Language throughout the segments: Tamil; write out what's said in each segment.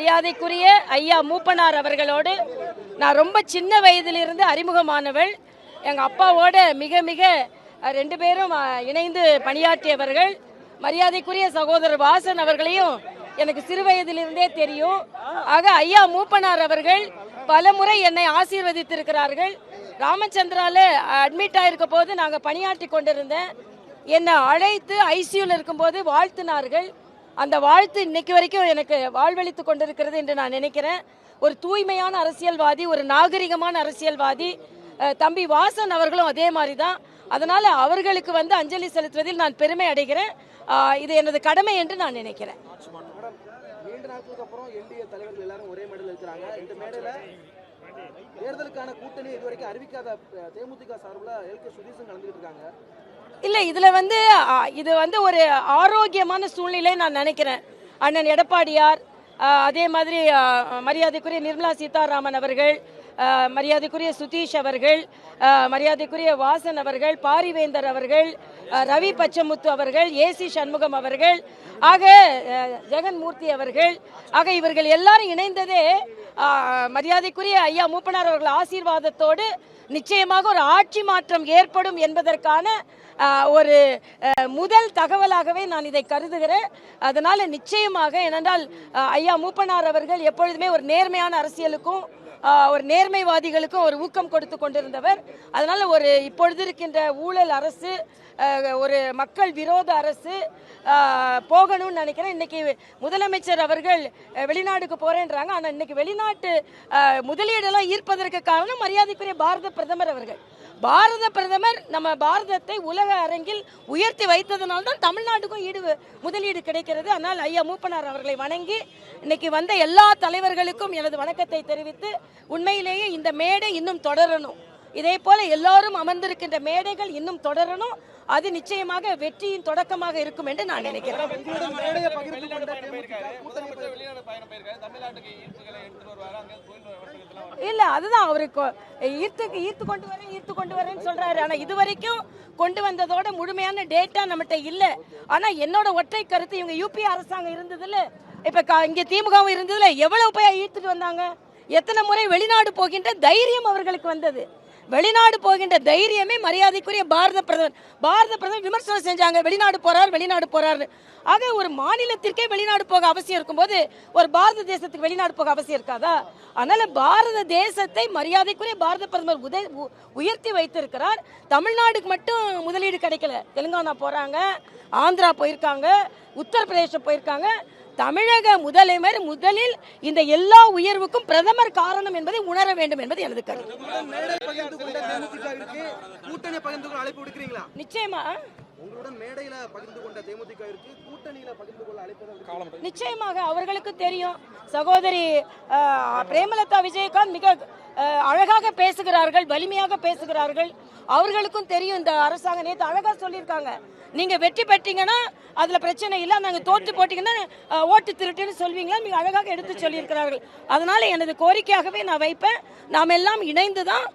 மரியாதைக்குரிய ஐயா மூப்பனார் அவர்களோடு நான் ரொம்ப சின்ன வயதிலிருந்து அறிமுகமானவள். எங்கள் அப்பாவோட மிக மிக ரெண்டு பேரும் இணைந்து பணியாற்றியவர்கள். மரியாதைக்குரிய சகோதரர் வாசன் அவர்களையும் எனக்கு சிறு வயதிலிருந்தே தெரியும். ஆக ஐயா மூப்பனார் அவர்கள் பல முறை என்னை ஆசீர்வதித்திருக்கிறார்கள். ராமச்சந்திரால அட்மிட் ஆயிருக்க போது நாங்கள் பணியாற்றி கொண்டிருந்தேன். என்னை அழைத்து ஐசியூல இருக்கும்போது வாழ்த்தினார்கள். அந்த வாழ்த்து இன்னைக்கு வரைக்கும் எனக்கு வாழ்வழித்து கொண்டிருக்கிறது என்று நான் நினைக்கிறேன். ஒரு தூய்மையான அரசியல்வாதி ஒரு நாகரிகமான அரசியல்வாதி தம்பி வாசன் அவர்களும் அதே மாதிரி தான் அதனால் அவர்களுக்கு வந்து அஞ்சலி செலுத்துவதில் நான் பெருமை அடைகிறேன். இது எனது கடமை என்று நான் நினைக்கிறேன். தேர்தலுக்கான கூட்டணி இதுவரைக்கும் அறிவிக்காத தேமுதிக சார்பில் எல் கே சுதீசன் கலந்துகிட்டு இருக்காங்க. இல்லை இதில் வந்து இது வந்து ஒரு ஆரோக்கியமான சூழ்நிலை நான் நினைக்கிறேன். அண்ணன் எடப்பாடியார் அதே மாதிரி மரியாதைக்குரிய நிர்மலா சீதாராமன் அவர்கள் மரியாதைக்குரிய சுதீஷ் அவர்கள் மரியாதைக்குரிய வாசன் அவர்கள் பாரிவேந்தர் அவர்கள் ரவி பச்சமுத்து அவர்கள் ஏசி சண்முகம் அவர்கள் ஆக ஜெகன்மூர்த்தி அவர்கள் ஆக இவர்கள் எல்லாரும் இணைந்ததே மரியாதைக்குரிய ஐயா மூப்பனார் அவர்கள் ஆசீர்வாதத்தோடு நிச்சயமாக ஒரு ஆட்சி மாற்றம் ஏற்படும் என்பதற்கான ஒரு முதல் தகவலாகவே நான் இதை கருதுகிறேன். அதனால் நிச்சயமாக ஏனென்றால் ஐயா மூப்பனார் அவர்கள் எப்பொழுதுமே ஒரு நேர்மையான அரசியலுக்கும் ஒரு நேர்மைவாதிகளுக்கும் ஒரு ஊக்கம் கொடுத்து கொண்டிருந்தவர். அதனால் ஒரு இப்பொழுது இருக்கின்ற ஊழல் அரசு ஒரு மக்கள் விரோத அரசு போகணும்னு நினைக்கிறேன். இன்னைக்கு முதலமைச்சர் அவர்கள் வெளிநாடுக்கு போறேன்றாங்க. ஆனால் இன்னைக்கு வெளிநாட்டு முதலீடெல்லாம் ஈர்ப்பதற்கு காரணம் மரியாதைக்குரிய பாரத பிரதமர் அவர்கள். பாரத பிரதமர் நம்ம பாரதத்தை உலக அரங்கில் உயர்த்தி வைத்ததனால் தான் தமிழ்நாட்டுக்கும் ஈடு முதலீடு கிடைக்கிறது. ஆனால் ஐயா மூப்பனார் அவர்களை வணங்கி இன்னைக்கு வந்த எல்லா தலைவர்களுக்கும் எனது வணக்கத்தை தெரிவித்து உண்மையிலேயே இந்த மேடை இன்னும் தொடரணும். இதே போல எல்லாரும் அமர்ந்திருக்கின்ற மேடைகள் இன்னும் தொடரணும். அது நிச்சயமாக வெற்றியின் தொடக்கமாக இருக்கும் என்று நான் நினைக்கிறேன். இல்ல அதுதான் அவருக்கு ஈர்த்து ஈர்த்து கொண்டு வரேன் ஈர்த்து கொண்டு வரேன்னு சொல்றாரு. ஆனா இது வரைக்கும் கொண்டு வந்ததோட முழுமையான டேட்டா நம்மகிட்ட இல்ல. ஆனா என்னோட ஒற்றை கருத்து இவங்க யூபி அரசாங்கம் இருந்ததுல இப்ப இங்க திமுகவும் இருந்ததுல எவ்வளவு போய் ஈர்த்துட்டு வந்தாங்க? எத்தனை முறை வெளிநாடு போகின்ற தைரியம் அவர்களுக்கு வந்தது. வெளிநாடு போகின்ற தைரியமே மரியாதைக்குரிய பாரத பிரதமர். பாரத பிரதமர் விமர்சனம் செஞ்சாங்க. வெளிநாடு போறார் வெளிநாடு போறாரு ஆக ஒரு மாநிலத்திற்கே வெளிநாடு போக அவசியம் இருக்கும்போது ஒரு பாரத தேசத்துக்கு வெளிநாடு போக அவசியம் இருக்காதா? அதனால பாரத தேசத்தை மரியாதைக்குரிய பாரத பிரதமர் உத உ- உயர்த்தி வைத்திருக்கிறார். தமிழ்நாடுக்கு மட்டும் முதலீடு கிடைக்கல. தெலுங்கானா போறாங்க ஆந்திரா போயிருக்காங்க உத்தரப்பிரதேசம் போயிருக்காங்க. தமிழக முதலமைச்சர் முதலில் இந்த எல்லா உயர்வுக்கும் பிரதமர் காரணம் என்பதை உணர வேண்டும் என்பது எனது கருத்து. நிச்சயமா. நிச்சயமாக அவர்களுக்கு தெரியும். சகோதரி பிரேமலதா விஜயகாந்த் மிக அழகாக பேசுகிறார்கள் வலிமையாக பேசுகிறார்கள். அவர்களுக்கும் தெரியும் இந்த அரசாங்கம். நேற்று அழகாக சொல்லியிருக்காங்க. நீங்க வெற்றி பெற்றீங்கன்னா அதுல பிரச்சனை இல்லை. நாங்க தோற்று போட்டீங்கன்னா ஓட்டு திருட்டுன்னு சொல்வீங்களா? மிக அழகாக எடுத்து சொல்லியிருக்கிறார்கள். அதனால எனது கோரிக்கையாகவே நான் வைப்பேன். நாம் எல்லாம் இணைந்து தான்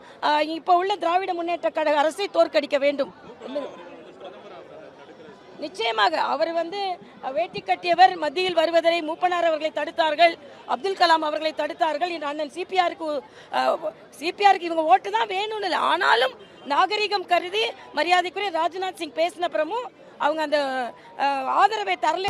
இப்போ உள்ள திராவிட முன்னேற்ற கழக அரசை தோற்கடிக்க வேண்டும். நிச்சயமாக அவர் வந்து வேட்டி கட்டியவர் மத்தியில் வருவதை மூப்பனார் அவர்களை தடுத்தார்கள் அப்துல் கலாம் அவர்களை தடுத்தார்கள். என் அண்ணன் சிபிஆருக்கு சிபிஆருக்கு இவங்க ஓட்டு தான் வேணும்னு இல்லை. ஆனாலும் நாகரிகம் கருதி மரியாதைக்குரிய ராஜ்நாத் சிங் பேசின அப்புறமும் அவங்க அந்த ஆதரவை தரல.